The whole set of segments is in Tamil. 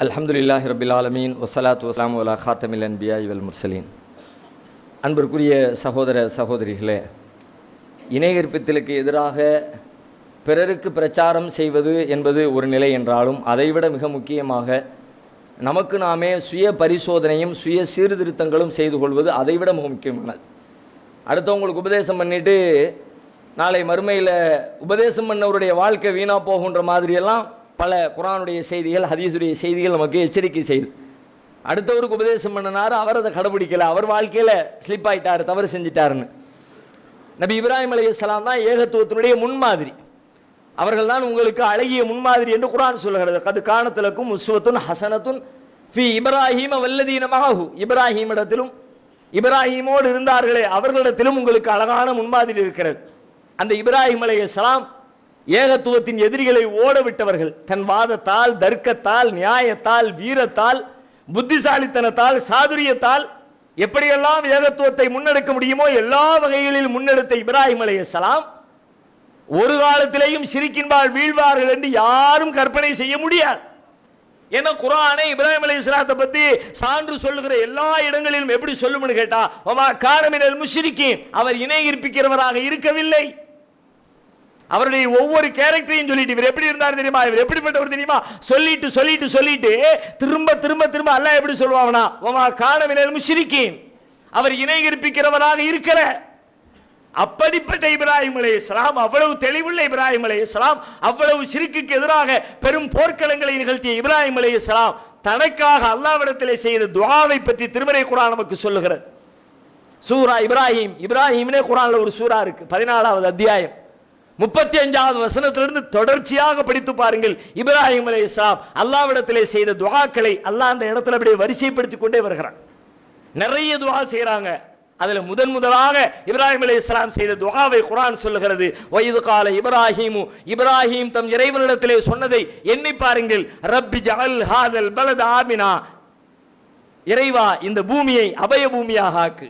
அல்ஹம்துலில்லாஹி ரபில் ஆலமீன் வசலாத்து வஸ்லாம் உலா ஹாத்தமில் அன்பியா இவல் முர்சலீன் அன்பிற்குரிய சகோதர சகோதரிகளே இணைகற்பித்தலுக்கு எதிராக பிறருக்கு பிரச்சாரம் செய்வது என்பது ஒரு நிலை என்றாலும் அதைவிட மிக முக்கியமாக நமக்கு நாமே சுய பரிசோதனையும் சுய சீர்திருத்தங்களும் செய்து கொள்வது அதைவிட மிக முக்கியமானது. அடுத்தவங்களுக்கு உபதேசம் பண்ணிட்டு நாளை மறுமையில் உபதேசம் பண்ணவருடைய வாழ்க்கை வீணாக போகுன்ற மாதிரியெல்லாம் பல குரானுடைய செய்திகள் ஹதீஸுடைய செய்திகள் நமக்கு எச்சரிக்கை செய்யுது அடுத்தவருக்கு உபதேசம் பண்ணினார் அவர் அதை கடைபிடிக்கல அவர் வாழ்க்கையில் ஸ்லிப் ஆயிட்டார் தவறு செஞ்சிட்டாருன்னு. நபி இப்ராஹிம் அலைஹிஸ்ஸலாம் தான் ஏகத்துவத்தினுடைய முன்மாதிரி. அவர்கள் தான் உங்களுக்கு அழகிய முன்மாதிரி என்று குரான் சொல்லுகிறது. அது காணத்திலக்கும் உஸ்வத்துன் ஹசனத்துன் ஃபி இப்ராஹீம வல்லதீன மகாஹு இப்ராஹிம் இடத்திலும் இப்ராஹிமோடு இருந்தார்களே அவர்களிடத்திலும் உங்களுக்கு அழகான முன்மாதிரி இருக்கிறது. அந்த இப்ராஹிம் அலைஹிஸ்ஸலாம் ஏகத்துவத்தின் எதிரிகளை ஓடவிட்டவர்கள் தன் வாதத்தால் தர்க்கத்தால் நியாயத்தால் வீரத்தால் புத்திசாலித்தனத்தால் சாதுரியத்தால் எப்படியெல்லாம் ஏகத்துவத்தை முன்னெடுக்க முடியுமோ எல்லா வகைகளில் முன்னெடுத்த இப்ராஹிம் சலாம் ஒரு காலத்திலேயும் சிரிக்கின்பால் வீழ்வார்கள் என்று யாரும் கற்பனை செய்ய முடியாது. ஏன்னா குரானை இப்ராஹிம் அலி இஸ்லாத்தை பத்தி சான்று சொல்லுகிற எல்லா இடங்களிலும் எப்படி சொல்லும்னு கேட்டா காரமினல் முஷ்ரிக்கீன் அவர் இணை இருப்பிக்கிறவராக இருக்கவில்லை. அவருடைய ஒவ்வொரு கேரக்டரையும் சொல்லிட்டு இவர் எப்படி இருந்தார் தெரியுமா? இவர் எப்படிப்பட்டவர் தெரியுமா? சொல்லிட்டு சொல்லிட்டு சொல்லிட்டு திரும்ப திரும்ப திரும்ப அல்லாஹ் எப்படி சொல்லுவாங்கன்னா ஒமா காரமினல் முஷ்ரிக்கீன் அவர் இணை இருப்பிக்கிறவராக இருக்கிற அப்படிப்பட்ட இப்ராஹிம் அலை இஸ்லாம் அவ்வளவு தெளிவுள்ள இப்ராஹிம் அலை இஸ்லாம் அவ்வளவு சிறுக்குக்கு எதிராக பெரும் போர்க்களங்களை நிகழ்த்திய இப்ராஹிம் அலை இஸ்லாம் தனக்காக அல்லாவிடத்திலே செய்த துவாவை பற்றி திருமறை குரான் நமக்கு சொல்லுகிறது. சூரா இப்ராஹிம் இப்ராஹிம்னே குரான்ல ஒரு சூரா இருக்கு பதினாலாவது அத்தியாயம். முப்பத்தி அஞ்சாவது வசனத்திலிருந்து தொடர்ச்சியாக படித்து பாருங்கள். இப்ராஹிம் அலை இஸ்லாம் அல்லாவிடத்திலே செய்த துவாக்களை அல்லாஹ் அந்த இடத்துல அப்படியே வரிசைப்படுத்தி கொண்டே வருகிறான். நிறைய துவா செய்கிறாங்க அதில் முதன் முதலாக இப்ராஹிம் அலி இஸ்லாம் செய்த துவாவை குரான் சொல்லுகிறது. வயது கால இப்ராஹிமு இப்ராஹிம் தம் இறைவனிடத்திலே சொன்னதை எண்ணி பாருங்கள். ரப்பி ஜகல் ஹாதல் பலத ஆமினா. இறைவா இந்த பூமியை அபய பூமியாக ஆக்கு.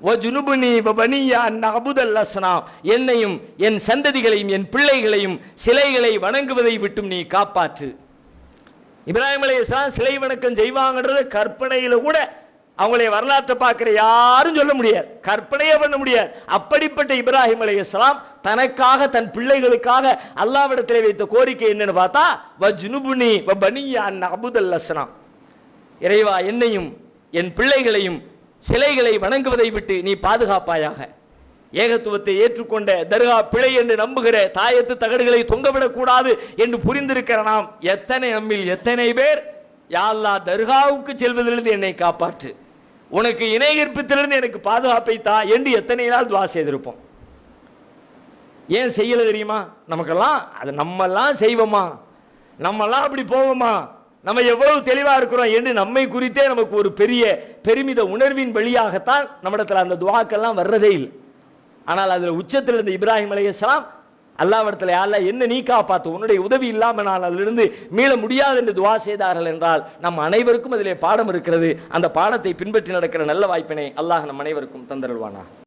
வஜுனுபுனி வபனியா நபுதல் அஸ்னாம் என்னையும் என் சந்ததிகளையும் என் பிள்ளைகளையும் சிலைகளை வணங்குவதை விட்டும் நீ காப்பாற்று. இப்ராஹிம் அலி இஸ்லாம் சிலை வணக்கம் செய்வாங்கன்றது கற்பனையில கூட அவங்களுடைய வரலாற்றை பார்க்குற யாரும் சொல்ல முடியாது. கற்பனையே பண்ண முடியாது. அப்படிப்பட்ட இப்ராஹிம் அலி இஸ்லாம் தனக்காக தன் பிள்ளைகளுக்காக அல்லாவிடத்தில் வைத்த கோரிக்கை என்னன்னு பார்த்தா வஜ்னுபுனி வபனியா அபுதல் அஸ்லாம் இறைவா என்னையும் என் பிள்ளைகளையும் சிலைகளை வணங்குவதை விட்டு நீ பாதுகாப்பாயாக. ஏகத்துவத்தை ஏற்றுக்கொண்ட தர்கா பிழை என்று நம்புகிற தாயத்து தகடுகளை தொங்கவிடக்கூடாது என்று புரிந்திருக்கிற நாம் எத்தனை நம்மில் எத்தனை பேர்? யாழ்லா தர்காவுக்கு செல்வதிலிருந்து என்னை காப்பாற்று. உனக்கு இணை கற்பித்திலிருந்து எனக்கு பாதுகாப்பை தா என்று எத்தனை நாள் துவா செய்திருப்போம். ஏன் செய்யலை தெரியுமா? நமக்கெல்லாம் அது நம்மெல்லாம் செய்வோமா? நம்மெல்லாம் அப்படி போவோமா? நம்ம எவ்வளவு தெளிவா இருக்கிறோம் என்று நம்மை குறித்தே நமக்கு ஒரு பெரிய பெருமித உணர்வின் வழியாகத்தான் நம்மிடத்தில் அந்த துவாக்கெல்லாம் வர்றதே இல்லை. ஆனால் அதில் உச்சத்தில் இருந்த இப்ராஹிம் அலையாம் அல்லாவிடத்தில் யாரில் என்ன நீ காப்பாற்று உன்னுடைய உதவி இல்லாமல் நான் அதிலிருந்து மீள முடியாது என்று துவா செய்தார்கள் என்றால் நம் அனைவருக்கும் அதிலே பாடம் இருக்கிறது. அந்த பாடத்தை பின்பற்றி நடக்கிற நல்ல வாய்ப்பினை அல்லாஹ் நம் அனைவருக்கும் தந்தருள்வானா